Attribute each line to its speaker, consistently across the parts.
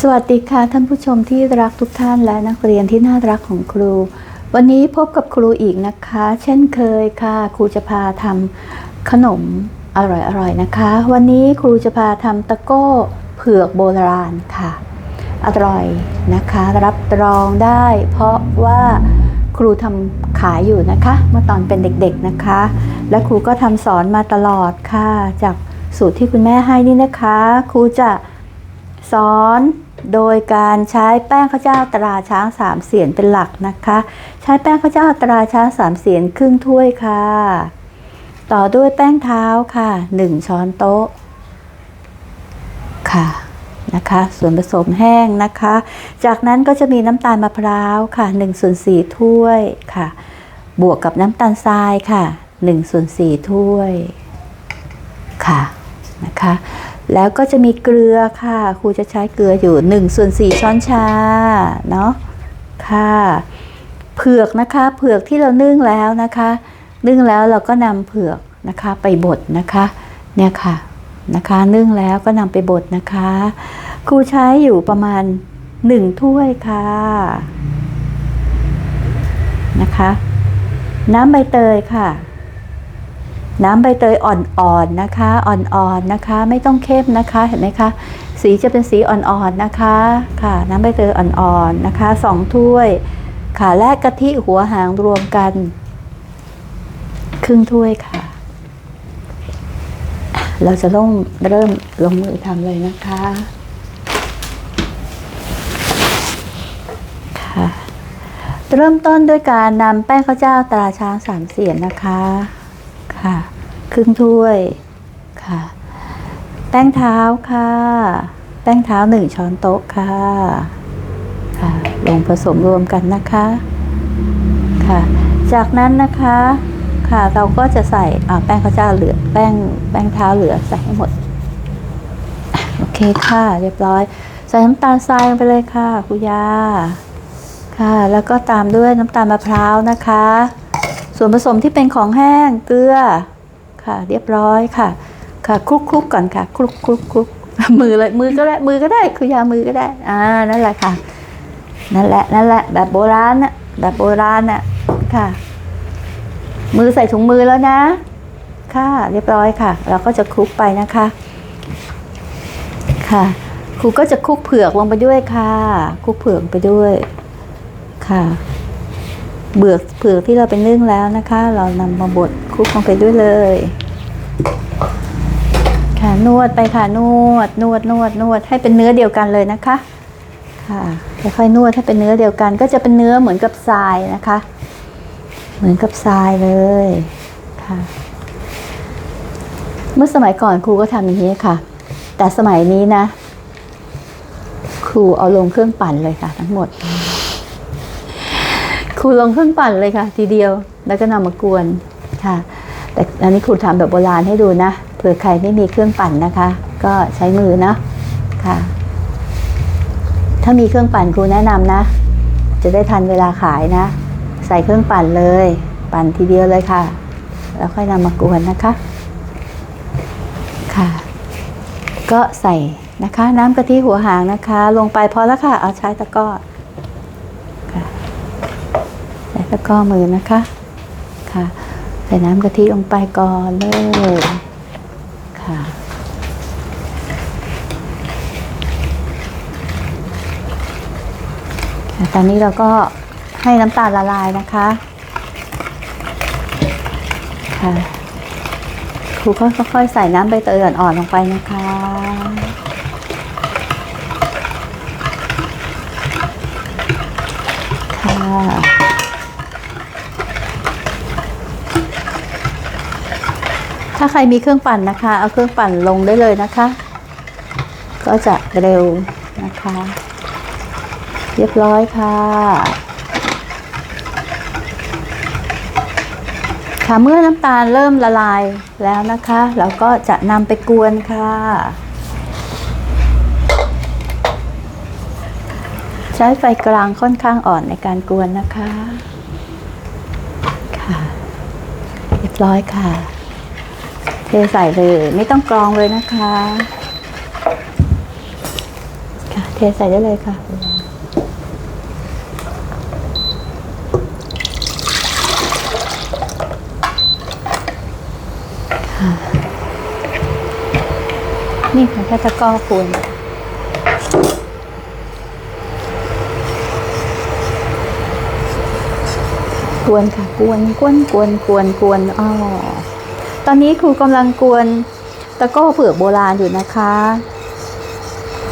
Speaker 1: สวัสดีค่ะท่านผู้ชมที่รักทุกท่านและนักเรียนที่น่ารักของครู วันนี้พบกับครูอีกนะคะ เช่นเคยค่ะครูจะพาทำขนมอร่อยๆนะคะ วันนี้ครูจะพาทำตะโก้เผือกโบราณค่ะ อร่อยนะคะ รับรองได้ เพราะว่าครูทำขายอยู่นะคะ เมื่อตอนเป็นเด็กๆนะคะ และครูก็ทำสอนมาตลอดค่ะ จากสูตรที่คุณแม่ให้นี่นะคะ ครูจะสอน โดยการใช้แป้งข้าวเจ้าตราช้างสามเสียนเป็นหลักนะคะ ใช้แป้งข้าวเจ้าตราช้างสามเสียนครึ่งถ้วยค่ะ ต่อด้วยแป้งเท้าค่ะหนึ่งช้อนโต๊ะค่ะนะคะส่วนผสมแห้งนะคะ จากนั้นก็จะมีน้ำตาลมะพร้าวค่ะ1ส่วน4ถ้วยค่ะ บวกกับน้ำตาลทรายค่ะ1ส่วน4ถ้วยค่ะนะคะ แล้วก็จะมีเกลือค่ะ ครูจะใช้เกลืออยู่1ส่วน4ช้อนชาเนาะค่ะ เผือกนะคะเผือกที่เรานึ่งแล้วนะคะ นึ่งแล้วเราก็นำเผือกนะคะไปบดนะคะ เนี่ยค่ะนะคะ นึ่งแล้วก็นำไปบดนะคะ ครูใช้อยู่ประมาณ1ถ้วยค่ะนะคะ น้ำใบเตยค่ะ น้ำใบเตยอ่อนๆนะคะ อ่อนๆนะคะ ไม่ต้องเข้มนะคะ เห็นไหมคะ สีจะเป็นสีอ่อนๆนะคะ ค่ะ น้ำใบเตยอ่อนๆนะคะสองถ้วย ค่ะ และกะทิหัวหางรวมกัน ครึ่งถ้วยค่ะ เราจะลงเริ่มลงมือทำเลยนะคะ ค่ะ เริ่มต้นด้วยการนำแป้งข้าวเจ้าตราช้างสามเสียนนะคะ ค่ะ ครึ่งถ้วยค่ะ แป้งเท้าค่ะ แป้งเท้าหนึ่งช้อนโต๊ะค่ะค่ะ ลงผสมรวมกันนะคะค่ะ จากนั้นนะคะค่ะเราก็จะใส่แป้งข้าวเจ้าเหลือแป้งแป้งเท้าเหลือใส่ให้หมดโอเคค่ะ เรียบร้อย ใส่น้ำตาลทรายลงไปเลยค่ะคุณยาค่ะ แล้วก็ตามด้วยน้ำตาลมะพร้าวนะคะ ส่วนผสมที่เป็นของแห้งเกลือค่ะ เรียบร้อยค่ะ ค่ะคลุกคลุกก่อนค่ะคลุกคลุกคลุกมือเลยมือก็ได้มือก็ได้คือยามือก็ได้ อ่านั่นแหละค่ะ นั่นแหละนั่นแหละ แบบโบราณน่ะแบบโบราณน่ะค่ะ มือใส่ถุงมือแล้วนะ ค่ะ เรียบร้อยค่ะ เราก็จะคลุกไปนะคะ ค่ะครูก็จะคลุกเผือกลงไปด้วยค่ะคลุกเผือกไปด้วยค่ะ เบือกเผือกที่เราไปนึ่งแล้วนะคะ เรานำมาบดคลุกลงไปด้วยเลย ค่ะนวดไปค่ะนวดนวดนวดนวดให้เป็นเนื้อเดียวกันเลยนะคะ ค่ะค่อยๆนวดให้เป็นเนื้อเดียวกัน ก็จะเป็นเนื้อเหมือนกับทรายนะคะ เหมือนกับทรายเลยค่ะ เมื่อสมัยก่อนครูก็ทำอย่างนี้ค่ะ แต่สมัยนี้นะ ครูเอาลงเครื่องปั่นเลยค่ะ ทั้งหมด รูลงเครื่องปั่นเลยค่ะ ทีเดียวแล้วก็นำมากวนค่ะ แต่อันนี้ครูทำแบบโบราณให้ดูนะเผื่อใครไม่มีเครื่องปั่นนะคะ ก็ใช้มือนะค่ะ ถ้ามีเครื่องปั่นครูแนะนำนะ จะได้ทันเวลาขายนะ ใส่เครื่องปั่นเลย ปั่นทีเดียวเลยค่ะ แล้วค่อยนำมากวนนะคะค่ะ ก็ใส่นะคะ น้ำกะทิหัวหางนะคะ ลงไปพอแล้วค่ะ เอาใช้ตะกร้อค่ะ ใส่ตะกร้มือนะคะ ค่ะ ใส่น้ำกะทิลงไปก่อนเลยค่ะค่ะ ตอนนี้เราก็ให้น้ำตาลละลายนะคะ ค่ะครูก็ค่อยๆใส่น้ำใบเตยอ่อนๆลงไปนะคะค่ะ ถ้าใครมีเครื่องปั่นนะคะ เอาเครื่องปั่นลงได้เลยนะคะ ก็จะเร็วนะคะ เรียบร้อยค่ะค่ะเมื่อน้ำตาลเริ่มละลายแล้วนะคะ เราก็จะนำไปกวนค่ะ ใช้ไฟกลางค่อนข้างอ่อนในการกวนนะคะ ค่ะ เรียบร้อยค่ะ เทใส่เลยไม่ต้องกรองเลยนะคะค่ะเทใส่ได้เลยค่ะนี่ค่ะแค่ตะกร้อคูณกวนค่ะกวนกวนกวนกวนกวนอ๋อ ตอนนี้ครูกำลังกวนตะก้อเผือกโบราณอยู่นะคะ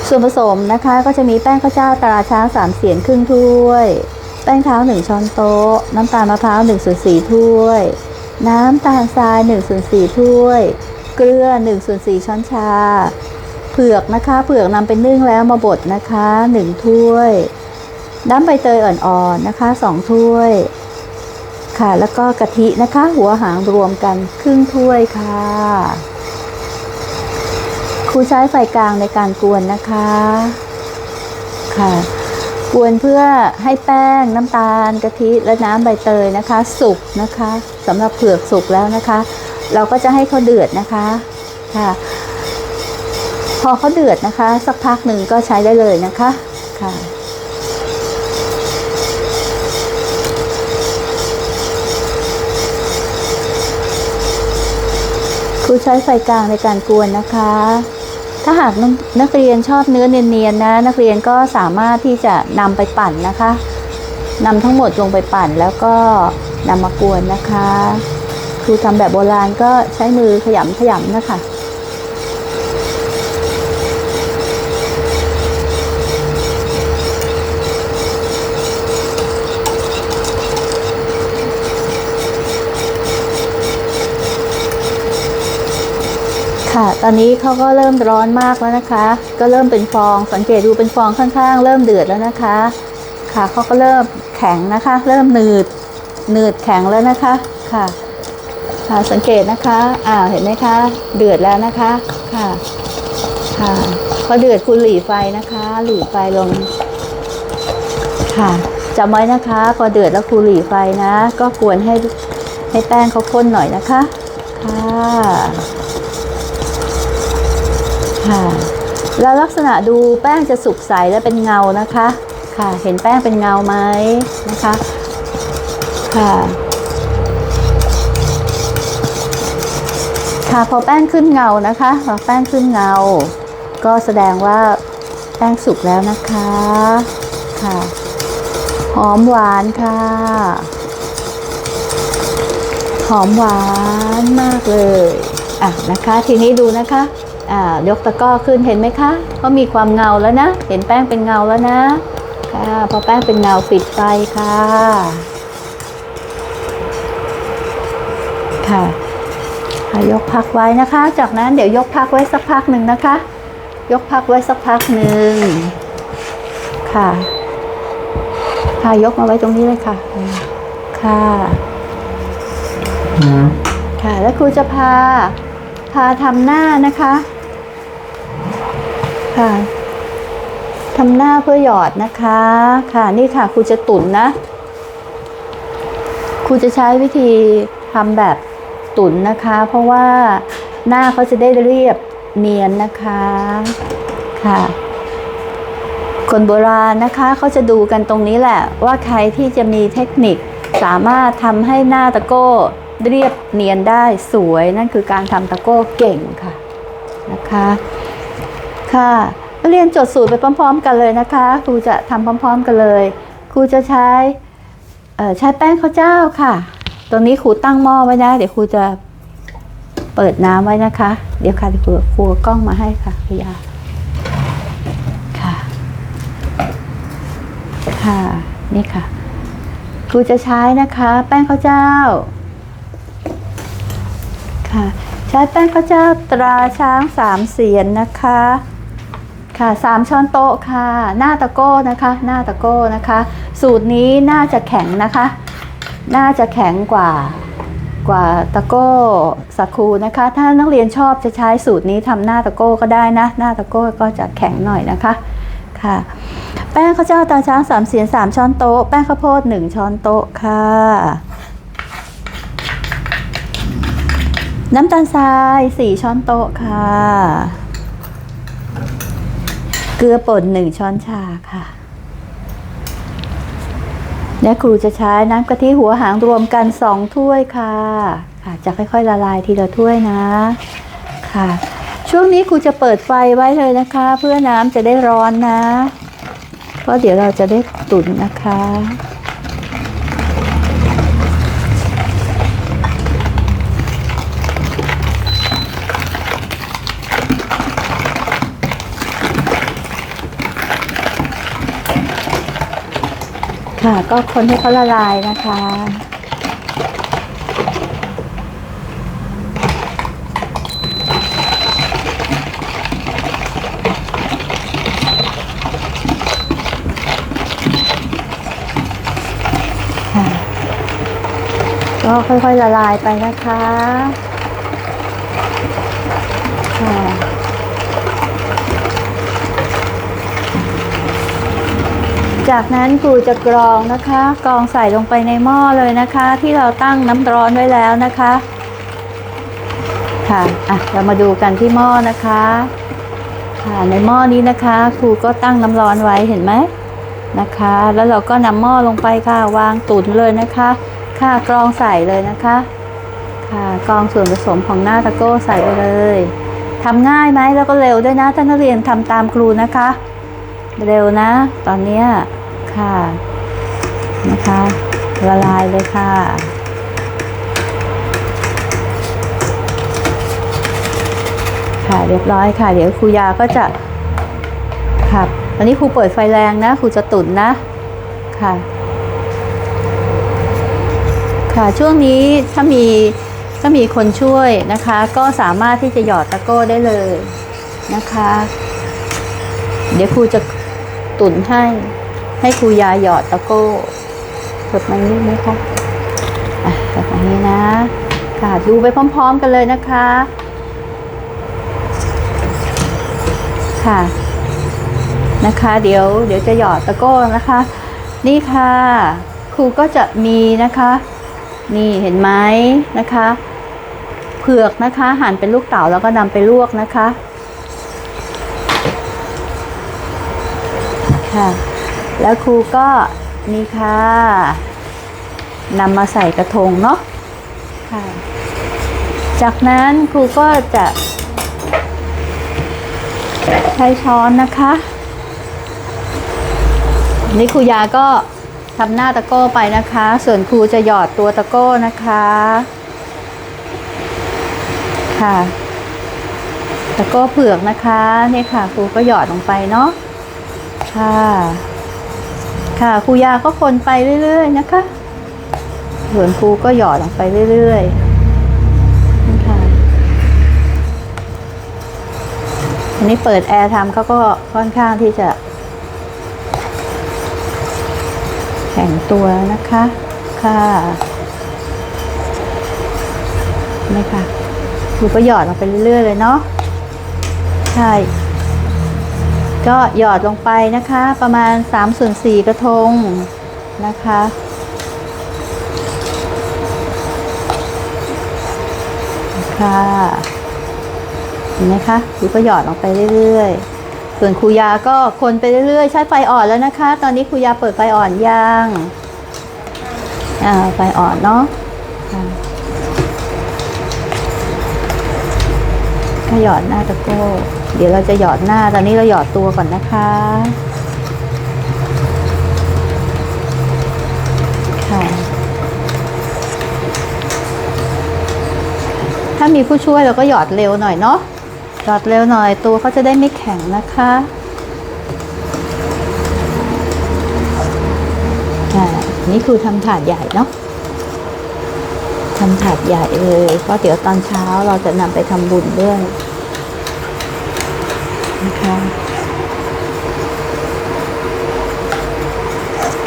Speaker 1: ส่วนผสมนะคะก็จะมีแป้งข้าวเจ้าตราช้างสามเสียนครึ่งถ้วย แป้งเท้าหนึ่งช้อนโต๊ะ น้ำตาลมะพร้าวหนึ่งส่วนสี่ถ้วย น้ำตาลทรายหนึ่งส่วนสี่ถ้วย เกลือหนึ่งส่วนสี่ช้อนชา เผือกนะคะ เผือกนำไปนึ่งแล้วมาบดนะคะหนึ่งถ้วยน้ำใบเตยอ่อนๆนะคะสองถ้วย ค่ะ แล้วก็กะทินะคะ หัวหางรวมกันครึ่งถ้วยค่ะ ครูใช้ไฟกลางในการกวนนะคะ ค่ะ กวนเพื่อให้แป้งน้ำตาลกะทิและน้ำใบเตยนะคะ สุกนะคะสำหรับเผือกสุกแล้วนะคะ เราก็จะให้เขาเดือดนะคะค่ะ พอเขาเดือดนะคะ สักพักหนึ่งก็ใช้ได้เลยนะคะค่ะ รูใช้ไฟกลางในการกวนนะคะ ถ้าหากนักเรียนชอบเนื้อเนียนๆนะ นักเรียนก็สามารถที่จะนำไปปั่นนะคะนำทั้งหมดลงไปปั่นแล้วก็นำมากวนนะคะ ครูทำแบบโบราณก็ใช้มือขยำขยำนะคะ ตอนนี้เขาก็เริ่มร้อนมากแล้วนะคะ ก็เริ่มเป็นฟองสังเกตดูเป็นฟองข้างๆ เริ่มเดือดแล้วนะคะ ค่ะเขาก็เริ่มแข็งนะคะ เริ่มหนืดหนืดแข็งแล้วนะคะค่ะ ค่ะสังเกตนะคะอ่าเห็นไหมคะ เดือดแล้วนะคะค่ะค่ะพอเดือดคุณหลีไฟนะคะ หลีไฟลง ค่ะจำไว้นะคะ พอเดือดแล้วครูหลีไฟนะ ก็ควรให้ให้แป้งเขาข้นหน่อยนะคะค่ะ ค่ะ แล้วลักษณะดูแป้งจะสุกใสและเป็นเงานะคะ ค่ะ เห็นแป้งเป็นเงาไหมนะคะ ค่ะ ค่ะพอแป้งขึ้นเงานะคะพอแป้งขึ้นเงา ก็แสดงว่าแป้งสุกแล้วนะคะ ค่ะ หอมหวานค่ะ หอมหวานมากเลยอะนะคะ ทีนี้ดูนะคะ ยกตะกร้อขึ้นเห็นไหมคะก็มีความเงาแล้วนะ เห็นแป้งเป็นเงาแล้วนะ ค่ะ พอแป้งเป็นเงาปิดไฟค่ะค่ะ ค่ะยกพักไว้นะคะ จากนั้นเดี๋ยวยกพักไว้สักพักหนึ่งนะคะ ยกพักไว้สักพักหนึ่ง ค่ะ ค่ะยกมาไว้ตรงนี้เลยค่ะ ค่ะค่ะแล้วครูจะพาพาทำหน้านะคะ ค่ะทำหน้าเพื่อหยอดนะคะ ค่ะนี่ค่ะครูจะตุ๋นนะครูจะใช้วิธีทำแบบตุ๋นนะคะ เพราะว่าหน้าเขาจะได้เรียบเนียนนะคะค่ะ คนโบราณนะคะเขาจะดูกันตรงนี้แหละ ว่าใครที่จะมีเทคนิคสามารถทำให้หน้าตะโก้เรียบเนียนได้สวยนั่นคือการทำตะโก้เก่งค่ะนะคะ ค่ะ เรียนจดสูตรไปพร้อม ๆ กันเลยนะคะ ครูจะทำพร้อม ๆ กันเลย ครูจะใช้ใช้แป้งข้าวเจ้าค่ะตัวนี้ครูตั้งหม้อไว้นะ เดี๋ยวครูจะเปิดน้ำไว้นะคะ เดี๋ยวค่ะครูครูกล้องมาให้ค่ะพี่ยาค่ะ ค่ะ นี่ค่ะ ครูจะใช้นะคะ แป้งข้าวเจ้า ค่ะ ใช้แป้งข้าวเจ้าตราช้างสามเสียนนะคะ ค่ะสามช้อนโต๊ะค่ะ หน้าตะโก้นะคะ หน้าตะโก้นะคะ สูตรนี้น่าจะแข็งนะคะ น่าจะแข็งกว่ากว่าตะโก้สักคูนะคะ ถ้านักเรียนชอบจะใช้สูตรนี้ทำหน้าตะโก้ก็ได้นะ หน้าตะโก้ก็จะแข็งหน่อยนะคะค่ะ แป้งข้าวเจ้าตาช้างสามเสียนสามช้อนโต๊ะแป้งข้าวโพดหนึ่งช้อนโต๊ะค่ะ น้ำตาลทรายสี่ช้อนโต๊ะค่ะ เกลือป่นหนึ่งช้อนชาค่ะ และครูจะใช้น้ำกะทิหัวหางรวมกันสองถ้วยค่ะค่ะจะค่อยๆละลายทีละถ้วยนะค่ะ ช่วงนี้ครูจะเปิดไฟไว้เลยนะคะ เพื่อน้ำจะได้ร้อนนะ เพราะเดี๋ยวเราจะได้ตุ๋นนะคะ ค่ะ ก็คนให้เขาละลายนะคะค่ะก็ค่อยๆละลายไปนะคะค่ะ จากนั้นครูจะกรองนะคะ กรองใส่ลงไปในหม้อเลยนะคะ ที่เราตั้งน้ำร้อนไว้แล้วนะคะ ค่ะอะเรามาดูกันที่หม้อนะคะ ค่ะในหม้อนี้นะคะครูก็ตั้งน้ำร้อนไว้เห็นไหมนะคะ แล้วเราก็นำหม้อลงไปค่ะวางตุ๋นเลยนะคะ ค่ะกรองใส่เลยนะคะ ค่ะกรองส่วนผสมของหน้าตะโก้ใส่ไปเลยทำง่ายไหมแล้วก็เร็วด้วยนะท่านนักเรียนทำตามครูนะคะ เร็วนะ ตอนนี้ค่ะนะคะละลายเลยค่ะ ค่ะเรียบร้อยค่ะ เดี๋ยวครูยาก็จะครับตอนนี้ครูเปิดไฟแรงนะครูจะตุ๋นนะค่ะ ค่ะช่วงนี้ถ้ามีถ้ามีคนช่วยนะคะ ก็สามารถที่จะหยอดตะโก้ได้เลยนะคะ เดี๋ยวครูจะ ตุนให้ ให้ครูยาหยอดตะโก้กดมานี้ไหมคะอะแบบนี้นะ ค่ะดูไปพร้อม ๆ กันเลยนะคะ ค่ะ นะคะ เดี๋ยว เดี๋ยวจะหยอดตะโก้นะคะ นี่ค่ะ ครูก็จะมีนะคะ นี่เห็นไหมนะคะ เผือกนะคะ หั่นเป็นลูกเต๋าแล้วก็นำไปลวกนะคะ ค่ะ แล้วครูก็นี่ค่ะนำมาใส่กระทงเนาะค่ะ จากนั้นครูก็จะใช้ช้อนนะคะนี่ครูยาก็ทำหน้าตะโก้ไปนะคะ ส่วนครูจะหยอดตัวตะโก้นะคะ ค่ะ ตะโก้เผือกนะคะ นี่ค่ะ ครูก็หยอดลงไปเนาะ ค่ะ ค่ะครูยาก็คนไปเรื่อยๆนะคะ ส่วนครูก็หยอดลงไปเรื่อยๆนี่ค่ะอันนี้เปิดแอร์ทำเขาก็ค่อนข้างที่จะแข็งตัวนะคะ ค่ะนี่ค่ะครูก็หยอดลงไปเรื่อยๆเลยเนาะใช่ ก็หยอดลงไปนะคะ ประมาณ3ส่วน4กระทงนะคะ ค่ะเห็นไหมคะครูก็หยอดลงไปเรื่อยๆ ส่วนครูยาก็คนไปเรื่อยๆ ใช้ไฟอ่อนแล้วนะคะ ตอนนี้ครูยาเปิดไฟอ่อนยังอ่าไฟอ่อนเนาะค่ะก็หยอดหน้าตะโก้ เดี๋ยวเราจะหยอดหน้า ตอนนี้เราหยอดตัวก่อนนะคะ ค่ะ ถ้ามีผู้ช่วยเราก็หยอดเร็วหน่อยเนาะ หยอดเร็วหน่อยตัวเขาจะได้ไม่แข็งนะคะอ่นี่คือทำถาดใหญ่เนาะทำถาดใหญ่เลยเพราะเดี๋ยวตอนเช้าเราจะนำไปทำบุญด้วย นะคะ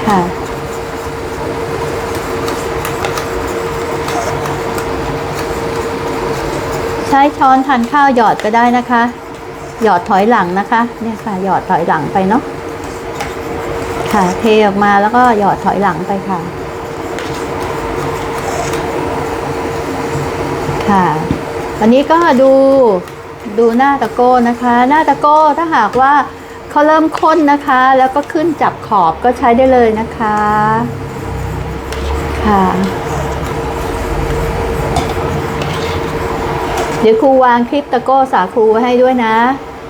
Speaker 1: ค่ะ ใช้ช้อนทานข้าวหยอดก็ได้นะคะ หยอดถอยหลังนะคะ เนี่ยค่ะ หยอดถอยหลังไปเนาะ ค่ะ เทออกมาแล้วก็หยอดถอยหลังไปค่ะ ค่ะ วันนี้ก็ดู ดูหน้าตะโก้นะคะ หน้าตะโก้ถ้าหากว่าเขาเริ่มข้นนะคะ แล้วก็ขึ้นจับขอบก็ใช้ได้เลยนะคะค่ะเดี๋ยวครูวางคลิปตะโก้สาคูไว้ให้ด้วยนะ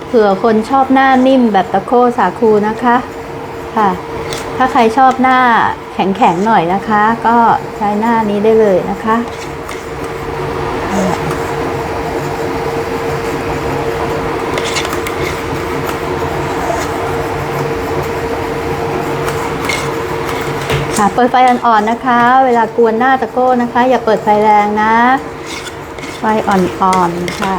Speaker 1: เผื่อคนชอบหน้านิ่มแบบตะโก้สาคูนะคะค่ะ ถ้าใครชอบหน้าแข็งๆหน่อยนะคะ ก็ใช้หน้านี้ได้เลยนะคะ ค่ะเปิดไฟอ่อนๆนะคะ เวลากวนหน้าตะโก้นะคะ อย่าเปิดไฟแรงนะ ไฟอ่อนๆค่ะ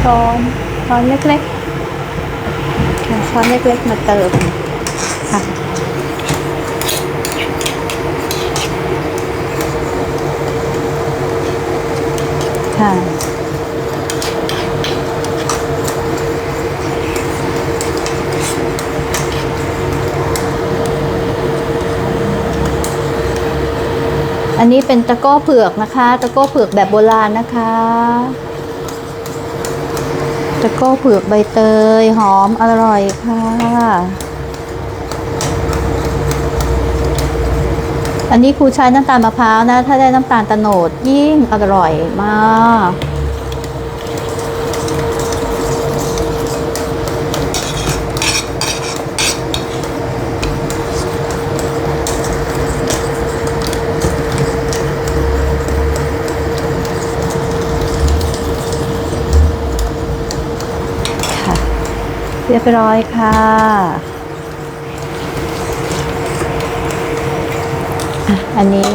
Speaker 1: ช้อนช้อนเล็กๆช้อนเล็กๆมาเติมค่ะ ค่ะอันนี้เป็นตะก้อเผือกนะคะ ตะก้อเผือกแบบโบราณนะคะ ตะก้อเผือกใบเตยหอมอร่อยค่ะ อันนี้ครูใช้น้ำตาลมะพร้าวนะ ถ้าได้น้ำตาลตะโนดยิ่งอร่อยมากค่ะเรียบร้อยค่ะ อันนี้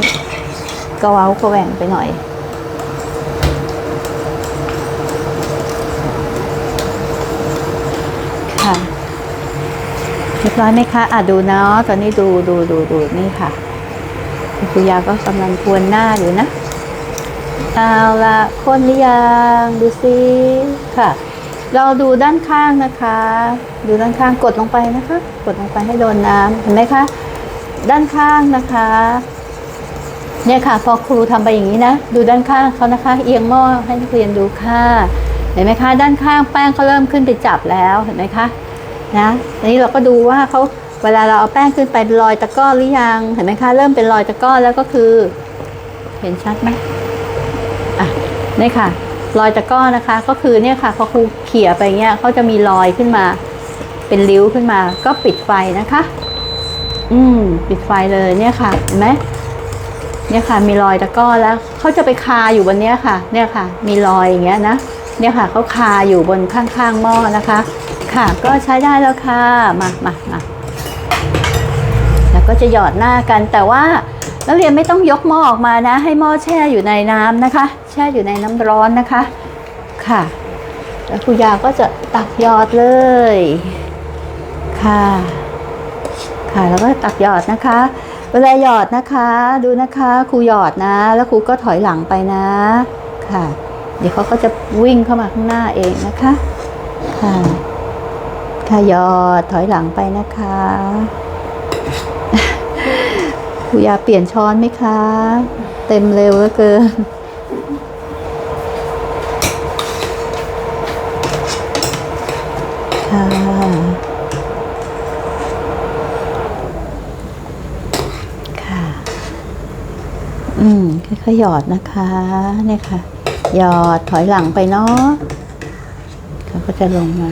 Speaker 1: ก็เว้าก็แหว่งไปหน่อย ค่ะเรียบร้อยไหมคะ อะดูเนาะ ตอนนี้ดูดูดูดูนี่ค่ะคุณยาก็กำลังควนหน้าอยู่นะ เอาละคนหรือยังดูซิค่ะ เราดูด้านข้างนะคะ ดูด้านข้างกดลงไปนะคะ กดลงไปให้โดนน้ำเห็นไหมคะ ด้านข้างนะคะ เนี่ยค่ะ พอครูทำไปอย่างนี้นะ ดูด้านข้างเขานะคะ เอียงหม้อให้นักเรียนดูค่ะ เห็นไหมคะ ด้านข้างแป้งเขาเริ่มขึ้นไปจับแล้วเห็นไหมคะนะทีนี้เราก็ดูว่าเขาเวลาเราเอาแป้งขึ้นไปเป็นรอยตะก้อหรือยังเห็นไหมคะ เริ่มเป็นรอยตะก้อแล้วก็คือ เห็นชัดไหมอะนี่ค่ะ รอยตะก้อนะคะ ก็คือเนี่ยค่ะพอครูเขี่ยไปเงี้ยเขาจะมีรอยขึ้นมา เป็นริ้วขึ้นมา ก็ปิดไฟนะคะ อืม ปิดไฟเลยเนี่ยค่ะ เห็นไหมเนี่ยค่ะ มีรอยตะก้อแล้วเขาจะไปคาอยู่บนเนี้ยค่ะ เนี่ยค่ะ มีรอยอย่างเงี้ยนะเนี่ยค่ะเขาคาอยู่บนข้างๆหม้อนะคะ ค่ะ ก็ใช้ได้แล้วค่ะมามามาแล้วก็จะหยอดหน้ากันแต่ว่านักเรียนไม่ต้องยกหม้อออกมานะ ให้หม้อแช่อยู่ในน้ำนะคะ แช่อยู่ในน้ำร้อนนะคะ ค่ะ แล้วครูยาก็จะตักหยอดเลย ค่ะ ค่ะแล้วก็ตักหยอดนะคะ เวลาหยอดนะคะดูนะคะครูหยอดนะ แล้วครูก็ถอยหลังไปนะค่ะ เดี๋ยวเขาก็จะวิ่งเข้ามาข้างหน้าเองนะคะค่ะค่ะหยอดถอยหลังไปนะคะครูยาเปลี่ยนช้อนไหมคะ เต็มเร็วเหลือเกิน ค่ะ ค่ะ อืมค่อยๆหยอดนะคะเนี่ยค่ะ หยอดถอยหลังไปเนาะเขาก็จะลงมา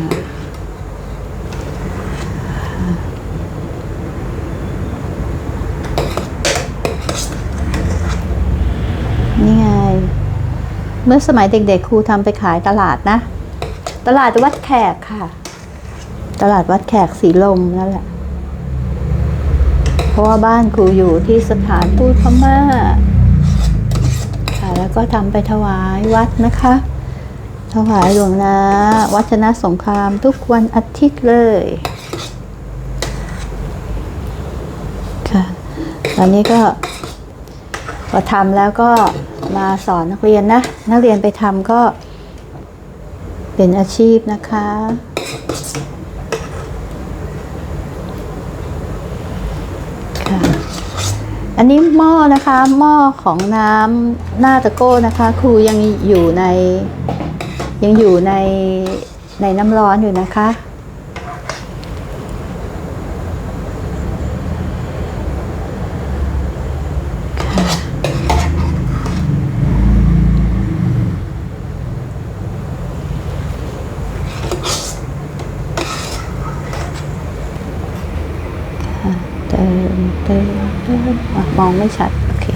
Speaker 1: นี่ไง เมื่อสมัยเด็กๆครูทำไปขายตลาดนะ ตลาดวัดแขกค่ะ ตลาดวัดแขกสีลมนั่นแหละ เพราะว่าบ้านครูอยู่ที่สถานทูตพม่า ค่ะ แล้วก็ทำไปถวายวัดนะคะ ถวายหลวงนาวัชนะสงครามทุกวันอาทิตย์เลยค่ะตอนนี้ก็พอทำแล้วก็มาสอนนักเรียนนะ นักเรียนไปทำก็เป็นอาชีพนะคะ อันนี้หม้อนะคะหม้อของน้ำหน้าตะโก้นะคะ ครูยังอยู่ในยังอยู่ในในน้ำร้อนอยู่นะคะ เติมเติมเติมอะมอง ไม่ชัด โอเค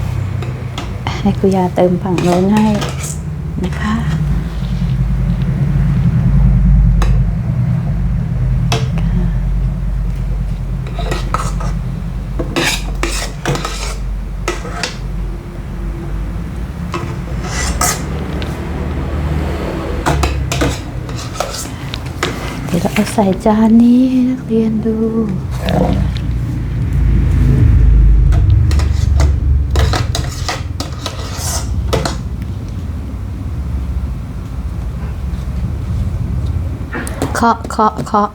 Speaker 1: ให้คุยาเติมฝั่งโน้นให้นะคะเดี๋ยวเราเอาใส่จานนี้ให้นักเรียนดู เคาะเคาะเคาะ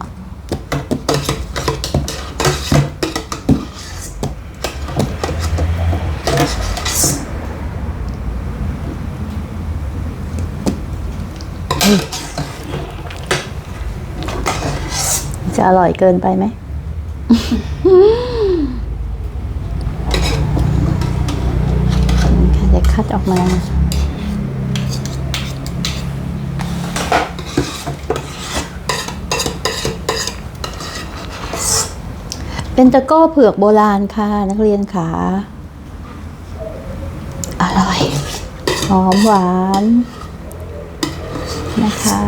Speaker 1: จะอร่อยเกินไปไหม จะคัดออกมา เป็นตะก้เผือกโบราณค่ะ นักเรียนขาอร่อย หอมหวาน นะคะ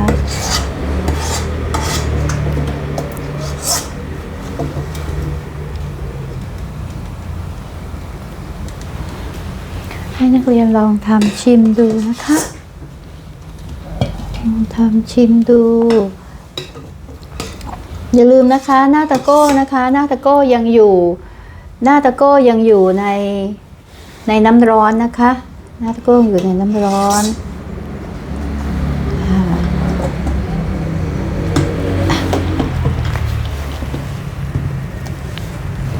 Speaker 1: ให้นักเรียนลองทำชิมดูนะคะ ลองทำชิมดู อย่าลืมนะคะ หน้าตะโก้นะคะ หน้าตะโก้ยังอยู่ หน้าตะโก้ยังอยู่ในในน้ำร้อนนะคะ หน้าตะโก้อยู่ในน้ำร้อนค่ะ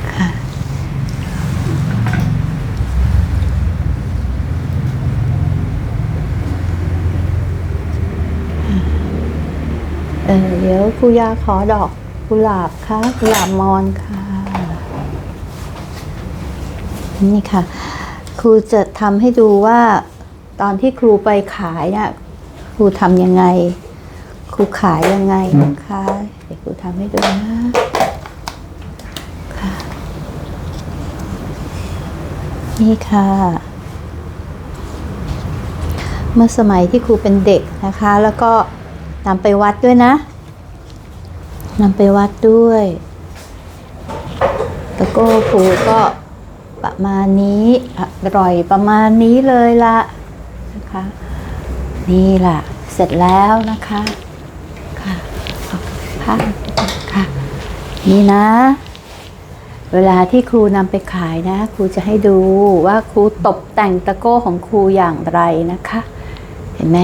Speaker 1: ค่ะเออเดี๋ยวครูยาขอดอก กุหลาบค่ะกุหลาบมอนค่ะ นี่ค่ะ ครูจะทำให้ดูว่าตอนที่ครูไปขายเนี่ยครูทำยังไง ครูขายยังไงนะคะเดี๋ยวครูทำให้ดูนะค่ะนี่ค่ะ เมื่อสมัยที่ครูเป็นเด็กนะคะ แล้วก็นำไปวัดด้วยนะ นำไปวัดด้วยตะโก้ครูก็ประมาณนี้อร่อยประมาณนี้เลยละนะคะ นี่ล่ะ เสร็จแล้วนะคะค่ะค่ะ นี่นะ เวลาที่ครูนำไปขายนะ ครูจะให้ดูว่าครูตกแต่งตะโก้ของครูอย่างไรนะคะ เห็นไหม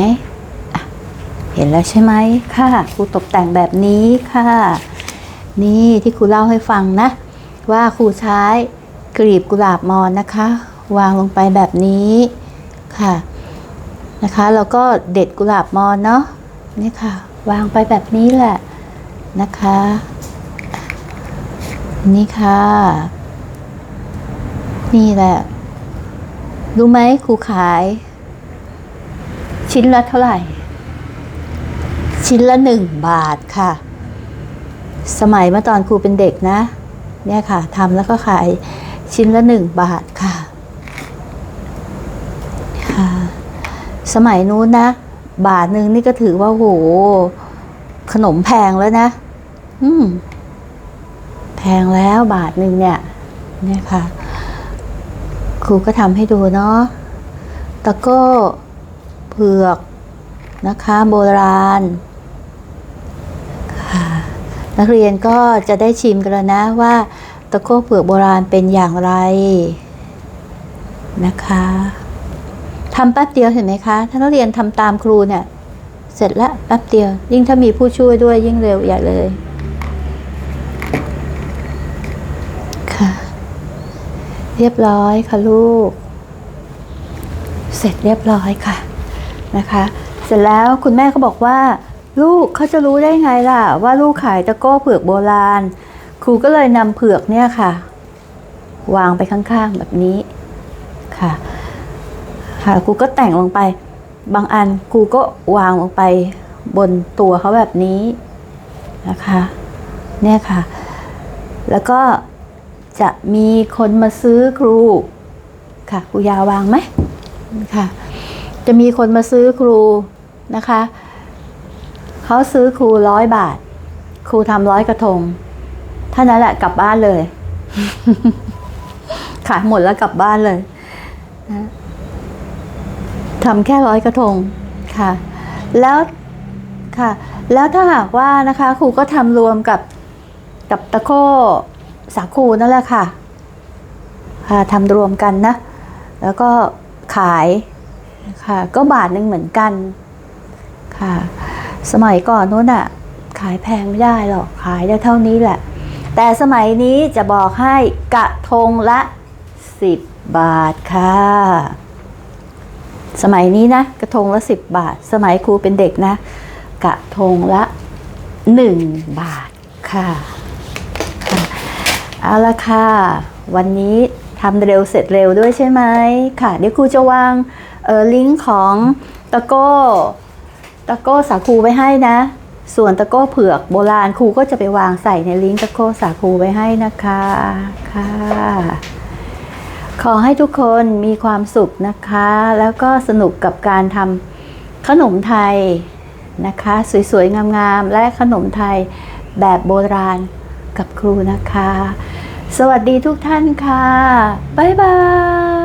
Speaker 1: เห็นแล้วใช่ไหมค่ะครูตกแต่งแบบนี้ค่ะ นี่ที่ครูเล่าให้ฟังนะ ว่าครูใช้กลีบกุหลาบมอนนะคะ วางลงไปแบบนี้ค่ะนะคะแล้วก็เด็ดกุหลาบมอนเนาะนี่ค่ะ วางไปแบบนี้แหละนะคะ นี่ค่ะ นี่แหละ รู้ไหมครูขาย ชิ้นละเท่าไหร่ ชิ้นละหนึ่งบาทค่ะ สมัยเมื่อตอนครูเป็นเด็กนะ เนี่ยค่ะทำแล้วก็ขายชิ้นละหนึ่งบาทค่ะค่ะ สมัยนู้นนะ บาทหนึ่งนี่ก็ถือว่าโหขนมแพงแล้วนะ อืม แพงแล้วบาทหนึ่งเนี่ย เนี่ยค่ะ ครูก็ทำให้ดูเนาะตะโก้เผือกนะคะโบราณ นักเรียนก็จะได้ชิมกันแล้วนะว่าตะโก้เผือกโบราณเป็นอย่างไรนะคะทำแป๊บเดียวเห็นไหมคะ ถ้านักเรียนทำตามครูเนี่ยเสร็จล้วแป๊บเดียว ยิ่งถ้ามีผู้ช่วยด้วยยิ่งเร็วใหญ่เลยค่ะ เรียบร้อยค่ะลูก เสร็จเรียบร้อยค่ะนะคะ เสร็จแล้วคุณแม่ก็บอกว่า ลูกเขาจะรู้ได้ไงล่ะ ว่าลูกขายตะโก้เผือกโบราณ ครูก็เลยนำเผือกเนี่ยค่ะ วางไปข้างๆแบบนี้ค่ะค่ะครูก็แต่งลงไป บางอันครูก็วางลงไปบนตัวเขาแบบนี้นะคะเนี่ยค่ะ แล้วก็จะมีคนมาซื้อครูค่ะครูยาวางไหมค่ะ จะมีคนมาซื้อครูนะคะ เขาซื้อครูร้อยบาท ครูทำร้อยกระทงท่านั้นแหละกลับบ้านเลย ขายหมดแล้วกลับบ้านเลยทำแค่ร้อยกระทงค่ะ แล้วค่ะ แล้วถ้าหากว่านะคะ ครูก็ทำรวมกับกับตะโก้สาคูนั่นแหละค่ะ ค่ะทำรวมกันนะ แล้วก็ขายค่ะ ก็บาทหนึ่งเหมือนกันค่ะ สมัยก่อนนู้นอะขายแพงไม่ได้หรอก ขายได้เท่านี้แหละ แต่สมัยนี้จะบอกให้กระทงละ 10 บาทค่ะ สมัยนี้นะ กระทงละ 10 บาท สมัยครูเป็นเด็กนะ กระทงละ 1 บาทค่ะเอาละค่ะ วันนี้ทำเร็วเสร็จเร็วด้วยใช่ไหมค่ะ เดี๋ยวครูจะวางออลิงก์ของตะโก้ ตะโก้สาคูไว้ให้นะ ส่วนตะโก้เผือกโบราณครูก็จะไปวางใส่ในลิงก์ตะโก้สาคูไว้ให้นะคะค่ะ ขอให้ทุกคนมีความสุขนะคะ แล้วก็สนุกกับการทำขนมไทยนะคะ สวยๆ งามๆ และขนมไทยแบบโบราณกับครูนะคะ สวัสดีทุกท่านค่ะ บ๊ายบาย